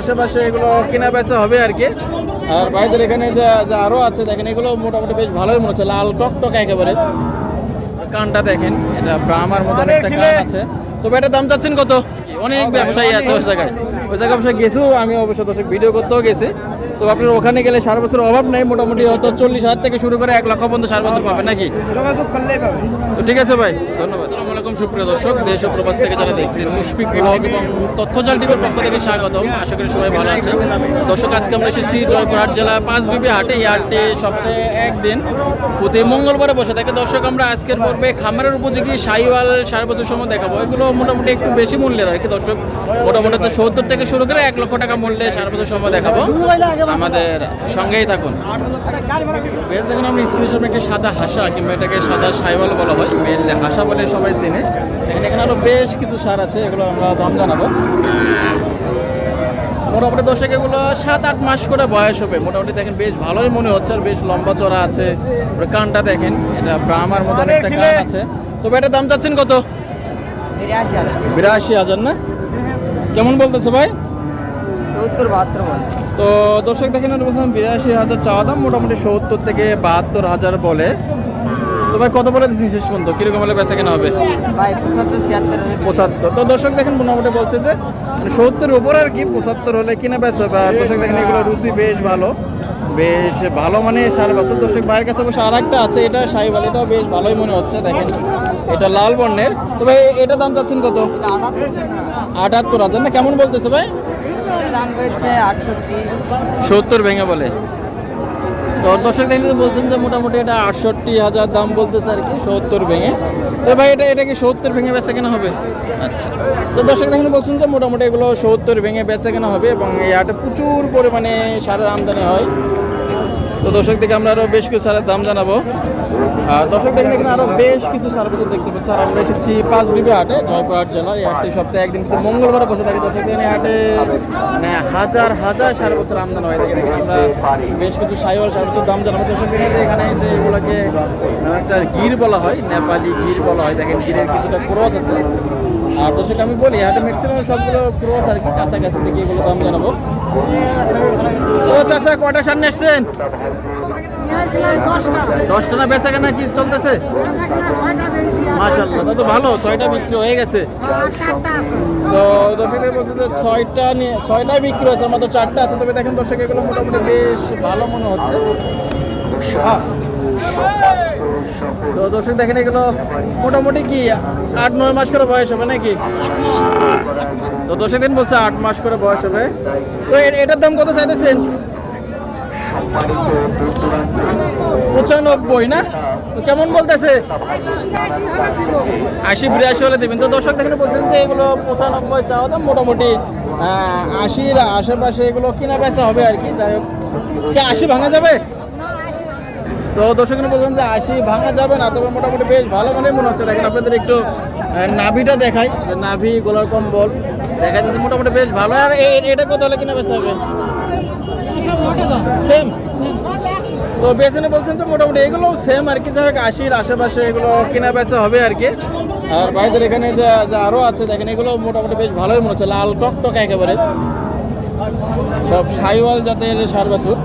আশেপাশে এগুলো কেনা বেচা হবে আর কি। আর ভাইদের এখানে যে আরও আছে দেখেন এগুলো মোটামুটি বেশ ভালোই মনে হচ্ছে লাল টক টক একেবারে কানটা দেখেন এটা ব্রাহ্মার মতন একটা কান আছে। তবে এটার দাম চাচ্ছেন কত? অনেক ব্যবসায়ী আছে ওই জায়গায়। ওই জায়গায় অবশ্যই গেছিও আমি অবশ্য দর্শক ভিডিও করতেও গেছি। তো আপনার ওখানে গেলে সারা বছর অভাব নেই মোটামুটি হয়তো চল্লিশ হাজার থেকে শুরু করে এক লক্ষ পর্যন্ত সারা বছর পাবেন নাকি? যোগাযোগ করলেই পাবে তো ঠিক আছে ভাই ধন্যবাদ। সুপ্রিয় দর্শক, দেশ ও প্রবাস থেকে যারা দেখছেন মুশফিক বিভাগ এবং তথ্যজাল টিভির পক্ষ থেকে স্বাগতম। আশা করি সবাই ভালো আছেন। দর্শক, আজকে আমরা এসেছি জয়পুরহাট জেলা পাঁচ বিবি হাটে। এই হাটটি সপ্তাহে একদিন, প্রতি মঙ্গলবারে বসে থাকে। দর্শক, আমরা আজকের পর্বে খামারের উপযোগী সাইওয়াল সাড়ে বছর সময় দেখাবো। এগুলো মোটামুটি একটু বেশি মূল্যের আর কি, দর্শক। মোটামুটি তো সত্তর থেকে শুরু করে এক লক্ষ টাকা মূল্যে সাড়ে বছর সময় দেখাবো। আমাদের সঙ্গেই থাকুন। বেশ দেখুন, আমরা স্ক্রিনের একটা সাদা হাসা কিংবা এটাকে সাদা সাইওয়াল বলা হয়। মেন হাসা বলে সবাই চেনে। এখানে বেশ কিছু সার আছে এগুলো আমরা দাম জানাব। মোটামুটি দর্শক এগুলো সাত আট মাস করে বয়স হবে। মোটামুটি দেখেন বেশ ভালোই মনে হচ্ছে আর বেশ লম্বা চড়া আছে। কানটা দেখেন এটা ব্রাহ্মার মতন একটা কান আছে। তবে এটার দাম চাচ্ছেন কত? বিরাশি হাজার। না? কেমন বলতেছে ভাই? সত্তর বাহাত্তর তো দর্শক দেখেন বিরাশি হাজার চাওয়া দাম মোটামুটি সত্তর থেকে বাহাত্তর হাজার বলে। তো ভাই কত বলে দিচ্ছেন শেষ পর্যন্ত? কীরকম হলে বেচা কেনা হবে? পঁচাত্তর তো দর্শক দেখেন মোটামুটি বলছে যে মানে সত্তরের উপর আর কি পঁচাত্তর হলে কিনা বেচা হবে। আর দর্শক দেখেন এগুলো রুচি বেশ ভালো। বেশ ভালো মানে সাড়ে বছর দর্শক ভাইয়ের কাছে অবশ্য আর একটা আছে এটা সাইবাল এটাও বেশ ভালোই মনে হচ্ছে দেখেন। এটা লাল বর্ণের। তো ভাই এটা দাম চাচ্ছেন কত? আটাত্তর হাজার। না কেমন বলতেছে ভাই? দাম সত্তর ভেঙে বলে। তো দর্শক দেখলে বলছেন যে মোটামুটি এটা আটষট্টি হাজার দাম বলতেছে আর কি সত্তর ভেঙে। তো ভাই এটা এটা কি সত্তর ভেঙে বেচা কেনা হবে? আচ্ছা। তো দর্শক দেখেন বলছেন যে মোটামুটি এগুলো সত্তর ভেঙে বেচা কেনা হবে এবং এই হাটে প্রচুর পরিমাণে সারের আমদানি হয়। তো দর্শক দেখে আমরা আরও বেশ কিছু সারের দাম জানাব। দর্শক দেখেন এখানে আরও বেশ কিছু সার বছর দেখতে পাচ্ছি। আর আমরা এসেছি পাঁচ বিবি হাটে, জয়পুরহাট জেলার এই হাটটি সপ্তাহে একদিন কিন্তু মঙ্গলবারে বসে থাকি দর্শক দেখেন এই হাটে মানে হাজার হাজার সার বছর আমদানি হয় এখানে। আমরা বেশ কিছু সাইওয়াল সার বছর দাম জানাব দর্শক দেখেন এখানে যে এগুলোকে একটা গির বলা হয়, নেপালি গির বলা হয়। দেখেন গিরের কিছুটা ক্রস আছে। আর দর্শক, আমি বলি হাটে ম্যাক্সিমাম সবগুলো ক্রস আর কি, কাছাকাছি থেকে এগুলো দাম জানাব। তো চাচা কয়টার সামনে এসছেন? দশটা। না বেচা কেনা কি চলতেছে? মাশাল্লাহ তা তো ভালো ছয়টা বিক্রি হয়ে গেছে। তো দর্শকদের বলছে যে ছয়টা নিয়ে ছয়টাই বিক্রি হয়েছে আমাদের চারটা আছে তবে দেখেন দর্শক এগুলো মোটামুটি বেশ ভালো মনে হচ্ছে। হ্যাঁ। তো দর্শক দেখেন এগুলো মোটামুটি কি আট নয় মাস করে বয়স হবে নাকি? তো দর্শক দিন বলছে আট মাস করে বয়স হবে। তো এটার দাম কত চাইতেছেন? পঁচানব্বই, না? তো কেমন বলতেছে? আশি বিরাশি হলে দেবেন। তো দর্শক দেখেন, বলছেন যে এগুলো পঁচানব্বই চাওয়া দাম মোটামুটি আশির আশেপাশে এগুলো কিনা বেচা হবে আর কি। যাই হোক। আশি ভাঙা যাবে? তো দর্শক বলছেন যে আশি ভাঙা যাবে না, তবে মোটামুটি বেশ ভালো মনে মনে হচ্ছে। দেখেন, আপনাদের একটু নাভিটা দেখাই। নাভি, গোলার কম্বল দেখা যাচ্ছে মোটামুটি বেশ ভালো। আর এটা কত হলে কিনা বেচা হবে? সেম তো বেসনে বলছেন যে মোটামুটি এগুলো সেম আর কি হোক, আশির আশেপাশে এগুলো কেনা বেচা হবে আর কি। আর ভাইদের এখানে যে যে আরও আছে, দেখেন, এগুলো মোটামুটি বেশ ভালোই মনে হচ্ছে, লাল টক টক একেবারে। সব সাইওয়াল জাতের সার বাছুর।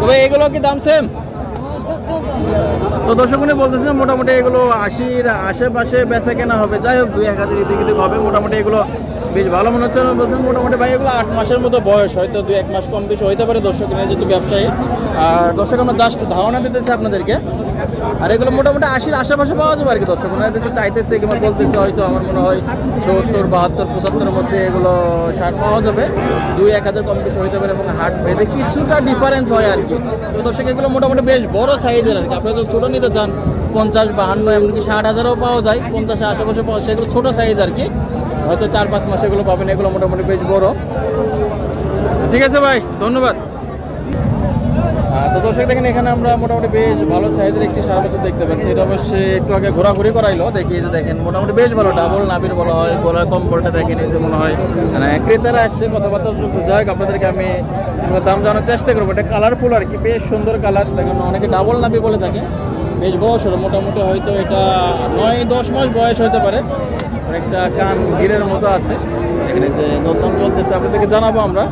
তবে এগুলো কি দাম সেম তো দর্শক উনি বলতেছেন মোটামুটি এগুলো আশির আশেপাশে বেচা কেনা হবে। যাই হোক, দুই এক হাজার ইদিক হবে। মোটামুটি এগুলো বেশ ভালো মনে হচ্ছে। বলছেন মোটামুটি ভাই, এগুলো আট মাসের মতো বয়স, হয়তো দুই এক মাস কম বেশি হইতে পারে দর্শক যেহেতু ব্যবসায়ী। আর দর্শক, আমরা জাস্ট ধারণা দিতেছি আপনাদেরকে। আর এগুলো মোটামুটি আশির আশেপাশে পাওয়া যাবে আর কি দর্শক। ওনারা যেহেতু চাইতেছে কিংবা বলতেছে হয়তো আমার মনে হয় সত্তর, বাহাত্তর, পঁচাত্তরের মধ্যে এগুলো শার্ট পাওয়া যাবে। দুই, এক হাজার কম বেশি হইতে পারে এবং হাট ভেদে কিছুটা ডিফারেন্স হয় আর কি। তো দর্শক, এগুলো মোটামুটি বেশ বড় সাইজের আর কি। আপনারা যদি ছোটো নিতে চান, পঞ্চাশ, বাহান্ন, এমনকি ষাট হাজারও পাওয়া যায়। পঞ্চাশের আশেপাশে পাওয়া যায়, সেগুলো ছোটো সাইজ আর কি। হয়তো চার, পাঁচ মাস এগুলো পাবেন, এগুলো মোটামুটি বেশ বড়। ঠিক আছে ভাই, ধন্যবাদ। তো দর্শক, দেখেন এখানে আমরা মোটামুটি বেশ ভালো সাইজের একটি সারা বছর দেখতে পাচ্ছি। এটা অবশ্যই একটু আগে ঘোরাঘুরি করাইলো। দেখি যে দেখেন, মোটামুটি বেশ ভালো। ডাবল নাবির বলা হয়, গলার কম্বলটা দেখেন এই যে মনে হয় মানে ক্রেতারা আসছে, কথাবার্তা যাই আপনাদেরকে আমি দাম জানার চেষ্টা করব। এটা কালারফুল আর কি, বেশ সুন্দর কালার দেখেন অনেকে ডাবল নাবি বলে থাকে, বেশ বয়স হলো মোটামুটি হয়তো এটা নয়, দশ মাস বয়স হতে পারে। একটা কান গিরের মতো আছে। এখানে যে দরদাম চলতেছে, আপনাদেরকে জানাব আমরা।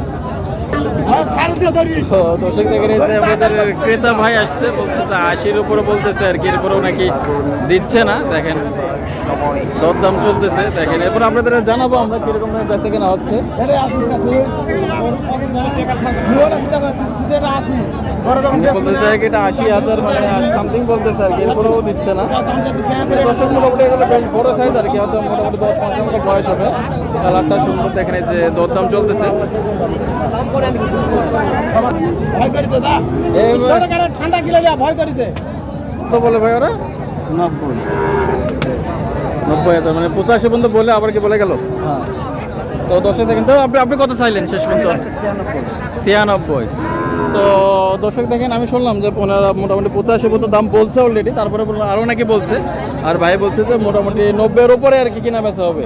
তো দর্শক দেখেন যে আমাদের ক্রেতা ভাই আসছে বলছে যে আশির উপরে বলতেছে আর কি এরপরেও নাকি দিচ্ছে না। দেখেন দরদাম চলতেছে দেখেন। এরপর আপনাদের জানাব আমরা কীরকম বেচা কেনা হচ্ছে। উনি বলতেছে এটা আশি হাজার মানে সামথিং বলতেছে আর কি এরপরেও দিচ্ছে না। দর্শক মোটামুটি এগুলো বেশ বড় সাইজ আর কি হয়তো মোটামুটি দশ মাসের মতো বয়স হবে। কালারটা সুন্দর দেখেন যে দরদাম চলতেছে। ভয় করিতে দা? সরকারের ঠান্ডা কিলে ভয় করিতে। তো বলে ভাই ওরা? নব্বই। নব্বই হাজার মানে পঁচাশি পর্যন্ত বলে আবার কি বলে গেল? হ্যাঁ। তো দশে দেখেন তো আপনি আপনি কত চাইলেন শেষ পর্যন্ত? ছিয়ানব্বই। তো দর্শক দেখেন আমি শুনলাম যে ওনারা মোটামুটি পঁচাশি পর্যন্ত দাম বলছে অলরেডি তারপরে আরও নাকি বলছে। আর ভাই বলছে যে মোটামুটি নব্বইয়ের উপরে আর কি কিনা বেচা হবে।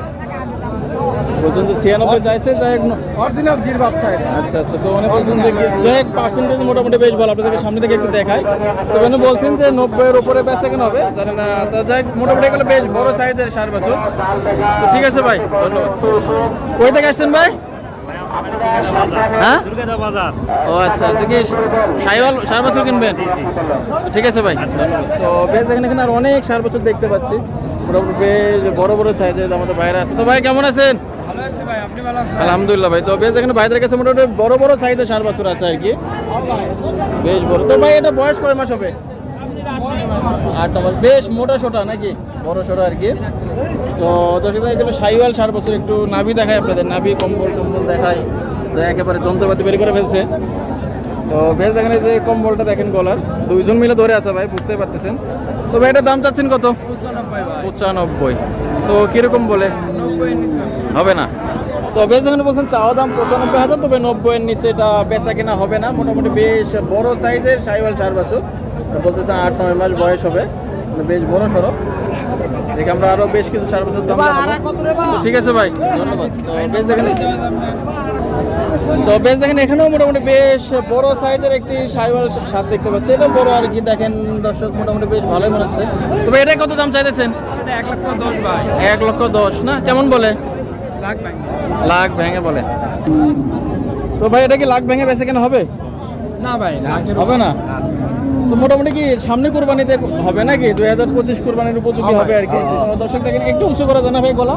বলছেন যে ছিয়ানব্বই চাইছে যাই অরিজিনাল গির ব্যবসা এটা আচ্ছা আচ্ছা তো উনি বলছেন যে যাই হোক পার্সেন্টেজ মোটামুটি বেশ ভালো আপনাদেরকে সামনে থেকে একটু দেখাই। তো উনি বলছেন যে নব্বইয়ের উপরে বেচা কেন হবে জানেন না তো যাই মোটামুটি এগুলো বেশ বড় সাইজের সার বছর। তো ঠিক আছে ভাই ধন্যবাদ। কই থেকে আসছেন ভাই? হ্যাঁ? ও আচ্ছা তো কি সাইওয়াল সার বছর কিনবেন? ঠিক আছে ভাই তো বেশ এখানে এখানে আর অনেক সার বছর দেখতে পাচ্ছি। মোটামুটি বেশ বড় বড় সাইজের আমাদের বাইরে আছে। তো ভাই কেমন আছেন? আলহামদুলিল্লাহ ভাই। তো বেশ এখানে ভাইদের কাছে মোটামুটি বড় বড় সাইজের সার বছর আছে আর কি। বেশ বড়। তো ভাই এটা বয়স কয় মাস হবে? আট মাস। বেশ মোটা সোটা নাকি? বড় সড়ো আর কি। তো দর্শক এগুলো সাইওয়াল সার বছর। একটু নাভি দেখায় আপনাদের। নাভি কম্বল টম্বল দেখায় যা একেবারে যন্ত্রপাতি বের করে ফেলছে। তো বেশ দেখেন যে কম্বলটা দেখেন গলার। দুইজন মিলে ধরে আছে ভাই বুঝতে পারতেছেন। তো ভাই এটার দাম চাচ্ছেন কত? পঁচানব্বই। তো কীরকম বলে? হবে না? তবে যেখানে বলছেন চাওয়া দাম পঁচানব্বই হাজার তবে নব্বই এর নিচে এটা বেচা কেনা হবে না। মোটামুটি বেশ বড় সাইজের সাইওয়াল চার বছর। বলতেছে আট নয় মাস বয়স হবে। বেশ বড় সড়ো দেখে আমরা আরও বেশ কিছু সার বছর দাম ঠিক আছে ভাই ধন্যবাদ। তো বেশ দেখেন তো বেশ দেখেন এখানেও মোটামুটি বেশ বড় সাইজের একটি সাইওয়াল সার দেখতে পাচ্ছি। এটা বড় আর কি দেখেন দর্শক মোটামুটি বেশ ভালোই মনে হচ্ছে। তবে এটা কত দাম চাইতেছেন? এক লক্ষ দশ ভাই। এক লক্ষ দশ না? কেমন বলে? লাখ ভেঙে বলে। তো ভাই এটা কি লাখ ভেঙে বেঁচে কেন হবে? না ভাই হবে না? তো মোটামুটি কি সামনে কোরবানিতে হবে নাকি? দুই হাজার পঁচিশ কোরবানির উপযোগী হবে আর কি। দর্শক দেখেন একটু উঁচু করা যায় না ভাই বলা।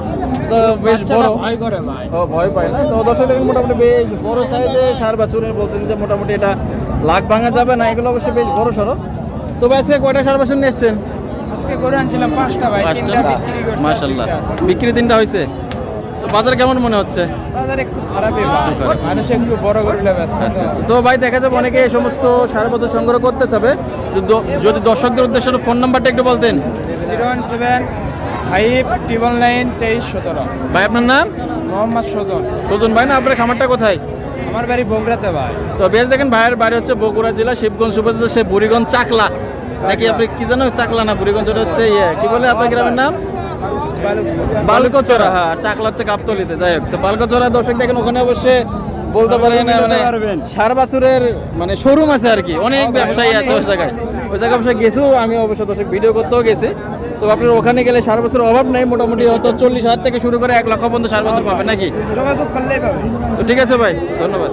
তো বেশ বড়। ভয় করে ভাই। ভয় পায় না। তো দর্শক দেখেন মোটামুটি বেশ বড় সাইজে সার বাছুরের বলতেন যে মোটামুটি এটা লাখ ভাঙা যাবে না এগুলো অবশ্যই বেশ বড় সড়ো। তো ভাই আজকে কয়টা সার বাছুর নিয়ে এসছেন? আজকে করে আনছিলাম পাঁচটা ভাই পাঁচটা? বিক্রি তিনটা হয়েছে তো বাজার কেমন মনে হচ্ছে? বাজার একটু খারাপই খারাপ। মানুষ একটু বড় করে ব্যস্ত। আচ্ছা আচ্ছা। তো ভাই দেখা যাবে অনেকে এই সমস্ত সারা বছর সংগ্রহ করতে চাবে। যদি- যদি দর্শকদের উদ্দেশ্যে ফোন নাম্বারটা একটু বলতেন। Zero one seven five triple nine তেইশ সতেরো। ভাই আপনার নাম? মোহাম্মদ সজন সুজন ভাই না আপনার খামারটা কোথায়? আমার বাড়ি বগুড়াতে ভাই। তো বেশ দেখেন ভাইয়ের বাড়ি হচ্ছে বগুড়া জেলা শিবগঞ্জ উপজেলা সে বুড়িগঞ্জ চাকলা। নাকি আপনি কি জানো চাকলা না বুড়িগঞ্জ হচ্ছে ইয়ে কি বলে আপনার গ্রামের নাম? বালকচোরা। হ্যাঁ চাকলা হচ্ছে গাবতলিতে যাই হোক। তো বালকচোরা দর্শক দেখেন ওখানে অবশ্যই বলতে পারেন মানে সার বাছুরের মানে শোরুম আছে আর কি অনেক ব্যবসায়ী আছে ওই জায়গায়। ওই জায়গায় অবশ্যই গেছেও আমি অবশ্য দর্শক ভিডিও করতেও গেছি। তো আপনার ওখানে গেলে সার বছর অভাব নেই মোটামুটি হয়তো চল্লিশ হাজার থেকে শুরু করে এক লক্ষ পর্যন্ত সার বছর পাবেন নাকি? যোগাযোগ করলেই তো ঠিক আছে ভাই ধন্যবাদ।